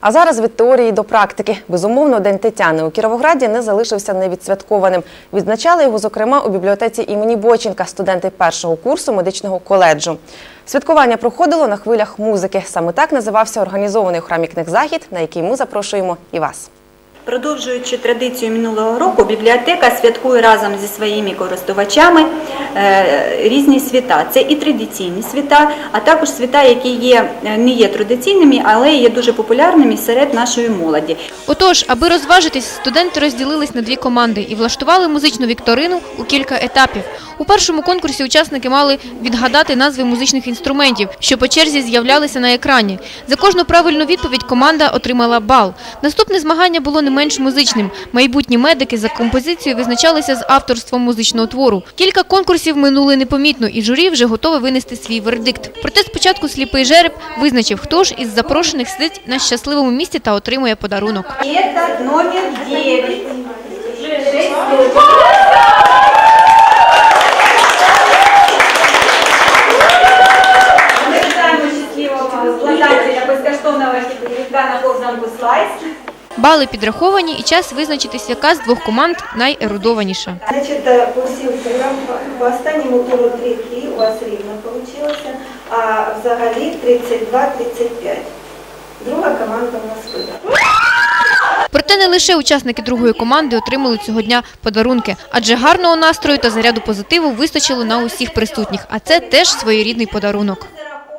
А зараз від теорії до практики. Безумовно, День Тетяни у Кіровограді не залишився невідсвяткованим. Відзначали його, зокрема, у бібліотеці імені Боченка, студенти першого курсу медичного коледжу. Святкування проходило на хвилях музики. Саме так називався організований у захід, на який ми запрошуємо і вас. Продовжуючи традицію минулого року, бібліотека святкує разом зі своїми користувачами е, різні свята. Це і традиційні свята, а також свята, які є, е, не є традиційними, але є дуже популярними серед нашої молоді. Отож, аби розважитись, студенти розділились на дві команди і влаштували музичну вікторину у кілька етапів. У першому конкурсі учасники мали відгадати назви музичних інструментів, що по черзі з'являлися на екрані. За кожну правильну відповідь команда отримала бал. Наступне змагання було не менш музичним. Майбутні медики за композицією визначалися з авторством музичного твору. Кілька конкурсів минули непомітно, і журі вже готове винести свій вердикт. Проте спочатку сліпий жереб визначив, хто ж із запрошених сидить на щасливому місці та отримує подарунок. Номер 9. Обладателя безкоштовного квитка на ковзанку «Слайс». Бали підраховані і час визначитись, яка з двох команд найерудованіша. Значить, е, по всім цифрам, по останньому туру 3-3 у вас рівно вийшло, а взагалі 32-35. Друга команда у нас виграла. Проте не лише учасники другої команди отримали цього дня подарунки, адже гарного настрою та заряду позитиву вистачило на усіх присутніх, а це теж своєрідний подарунок.